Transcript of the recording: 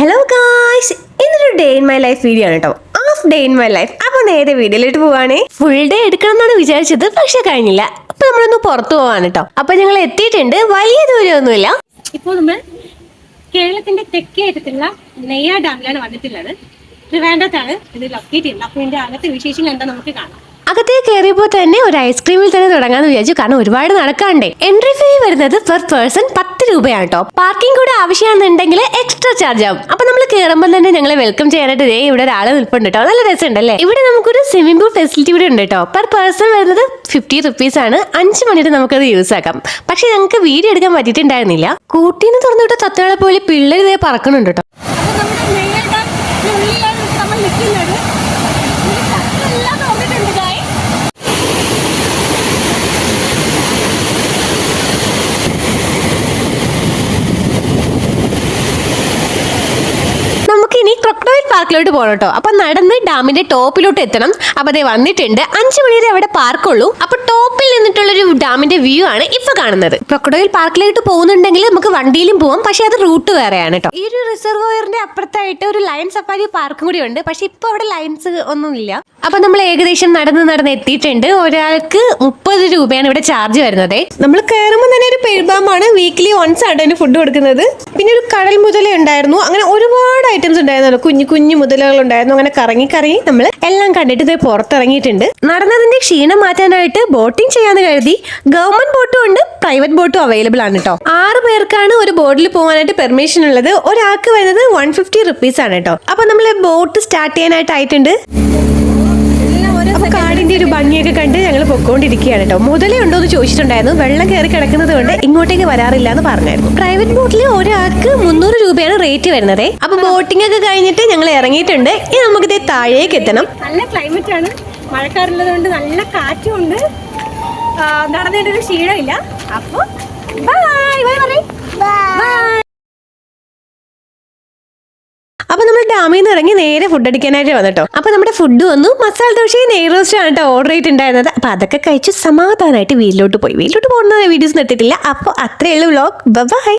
Hello guys ഇന്നൊരു day in my life video ആണ് കേട്ടോ half day in my life അപ്പൊ നേരെ വീഡിയോയിലോട്ട് പോവാണേ. ഫുൾ ഡേ എടുക്കണം എന്നാണ് വിചാരിച്ചത് പക്ഷെ കഴിഞ്ഞില്ല. അപ്പൊ നമ്മളൊന്ന് പുറത്തു പോവാണ് കേട്ടോ അപ്പൊ ഞങ്ങൾ എത്തിയിട്ടുണ്ട്. വലിയ ദൂരമൊന്നുമില്ല. ഇപ്പോൾ നമ്മൾ കേരളത്തിന്റെ തെക്കേ അറ്റത്തുള്ള നെയ്യാർ ഡാമിലാണ് വന്നിട്ടുള്ളത്. ട്രിവാൻഡത്താണ് ഇത് ലൊക്കേറ്റ് ചെയ്യുന്നത്. അപ്പോൾ ഇതിന്റെ അകത്തെ വിശേഷങ്ങൾ എന്താ നമുക്ക് കാണാം. അകത്തേക്ക് കയറിയപ്പോൾ തന്നെ ഒരു ഐസ്ക്രീമിൽ തന്നെ തുടങ്ങാന്ന് വിചാരിച്ചു. കാരണം ഒരുപാട് നടക്കാണ്ടേ എൻട്രി ഫീ വരുന്നത് പെർ പേഴ്സൺ പത്ത് രൂപയാണ് കേട്ടോ പാർക്കിംഗ് കൂടെ ആവശ്യമാണെന്നുണ്ടെങ്കിൽ എക്സ്ട്രാ ചാർജ് ആവും. അപ്പൊ നമ്മൾ കയറുമ്പോൾ തന്നെ ഞങ്ങളെ വെൽക്കം ചെയ്യാനായിട്ട് ദേ ഇവിടെ ഒരാൾ നിൽപ്പുണ്ട് കേട്ടോ നല്ല രസമുണ്ടല്ലേ? ഇവിടെ നമുക്കൊരു സ്വിമ്മിംഗ് പൂൾ ഫെസിലിറ്റി കൂടെ ഉണ്ട് കേട്ടോ പെർ പേഴ്സൺ വരുന്നത് ഫിഫ്റ്റി റുപ്പീസ് ആണ്. അഞ്ച് മണിവരെ നമുക്കത് യൂസ് ആക്കാം. പക്ഷെ ഞങ്ങൾക്ക് വീഡിയോ എടുക്കാൻ പറ്റിയിട്ടുണ്ടായിരുന്നില്ല. കൂട്ടിന്ന് തുറന്നു വിട്ട തത്തകളെ പോലെ പിള്ളേർ ഇതേ പറക്കണുണ്ട് കേട്ടോ അപ്പോൾ നമ്മുടെ നെയ്യാർ ഡാമിന്റെ ഉള്ളിലാണ് നമ്മൾ നിൽക്കുന്നത് ഇതിന്റെ ചക്കെല്ലാം തുറന്നിട്ടുണ്ട് guys. നമുക്കിനി ക്രൊക്കഡോയിൽ പാർക്കിലോട്ട് പോകണം കേട്ടോ അപ്പൊ നടന്ന് ഡാമിന്റെ ടോപ്പിലോട്ട് എത്തണം. അപ്പൊ അതേ വന്നിട്ടുണ്ട്. അഞ്ചു മണി വരെ അവിടെ പാർക്കുള്ളൂ അപ്പൊ ടോപ്പിൽ നിന്നിട്ടുള്ളൊരു ഡാമിന്റെ വ്യൂ ആണ് ഇപ്പൊ കാണുന്നത്. ക്രൊക്കഡോയിൽ പാർക്കിലോട്ട് പോകുന്നുണ്ടെങ്കിൽ നമുക്ക് വണ്ടിയിലും പോവാം. പക്ഷെ അത് റൂട്ട് വേറെയാണ് കേട്ടോ ഈ ഒരു റിസർവോയറിന്റെ അപ്പുറത്തായിട്ട് ഒരു ലയൺ സഫാരി പാർക്കും കൂടി ഉണ്ട്. പക്ഷെ ഇപ്പൊ അവിടെ ലയൺസ് ഒന്നും ഇല്ല. അപ്പൊ നമ്മൾ ഏകദേശം നടന്ന് നടന്ന് എത്തിയിട്ടുണ്ട്. ഒരാൾക്ക് മുപ്പത് രൂപയാണ് ഇവിടെ ചാർജ് വരുന്നത്. നമ്മൾ കയറുമ്പോൾ തന്നെ ഒരു പെരുമ്പാമ്പാണ് വീക്ക്ലി വൺസ് ആണ് അതിന് ഫുഡ് കൊടുക്കുന്നത്. പിന്നെ ഒരു കടൽ മുതല ഉണ്ടായിരുന്നു. അങ്ങനെ ഒരുപാട് ഐറ്റംസ് ഉണ്ടായിരുന്നു കുഞ്ഞു കുഞ്ഞു മുതലകൾ ഉണ്ടായിരുന്നു അങ്ങനെ കറങ്ങി കറങ്ങി നമ്മൾ എല്ലാം കണ്ടിട്ട് ഇതേ പുറത്തിറങ്ങിയിട്ടുണ്ട്. നടന്നതിന്റെ ക്ഷീണം മാറ്റാനായിട്ട് ബോട്ടിംഗ് ചെയ്യാന്ന് കരുതി ഗവൺമെന്റ് ബോട്ടും ഉണ്ട് പ്രൈവറ്റ് ബോട്ടും അവൈലബിൾ ആണ് കേട്ടോ ആറ് പേർക്കാണ് ഒരു ബോട്ടിൽ പോകാനായിട്ട് പെർമിഷൻ ഉള്ളത്. ഒരാൾക്ക് വരുന്നത് വൺ ഫിഫ്റ്റി റുപ്പീസ് ആണ് കേട്ടോ അപ്പൊ നമ്മൾ ബോട്ട് സ്റ്റാർട്ട് ചെയ്യാനായിട്ട് ആയിട്ടുണ്ട് കാടിന്റെ ഒരു ഭംഗിയൊക്കെ കണ്ട് ഞങ്ങൾ പൊക്കോണ്ടിരിക്കുകയാണ് കേട്ടോ മുതലേ ഉണ്ടോ എന്ന് ചോദിച്ചിട്ടുണ്ടായിരുന്നു. വെള്ളം കയറി കിടക്കുന്നത് കൊണ്ട് ഇങ്ങോട്ടേക്ക് വരാറില്ല എന്ന് പറഞ്ഞായിരുന്നു. പ്രൈവറ്റ് ബോട്ടിൽ ഒരാൾക്ക് മുന്നൂറ് രൂപയാണ് റേറ്റ് വരുന്നത്. അപ്പൊ ബോട്ടിംഗ് ഒക്കെ കഴിഞ്ഞിട്ട് ഞങ്ങൾ ഇറങ്ങിയിട്ടുണ്ട്. ഇനി നമുക്ക് ഇതേ താഴേക്ക് എത്തണം. നല്ല ക്ലൈമറ്റ് ആണ്. മഴക്കാറുള്ളത് കൊണ്ട് നല്ല കാറ്റും ഉണ്ട് നടന്നിട്ടൊരു നടന്നതിന്റെ ഒരു ക്ഷീണമില്ല. അപ്പൊ ബൈ ബൈ ബൈ നമ്മൾ നിന്ന് ഇറങ്ങി നേരെ ഫുഡ് അടിക്കാനായിട്ട് വന്നിട്ടോ. അപ്പൊ നമ്മുടെ ഫുഡ് വന്നു. മസാല ദോശയും നെയ് റോസ്റ്റും ആണ് കേട്ടോ ഓർഡർ ചെയ്തിട്ടുണ്ടായിരുന്നത്. അപ്പൊ അതൊക്കെ കഴിച്ച് സമാധാനമായിട്ട് വീട്ടിലോട്ട് പോയി. വീട്ടിലോട്ട് പോകുന്ന വീഡിയോസ് നിർത്തിയിട്ടില്ല അപ്പോൾ അത്രയുള്ള വ്ലോഗ് ബൈ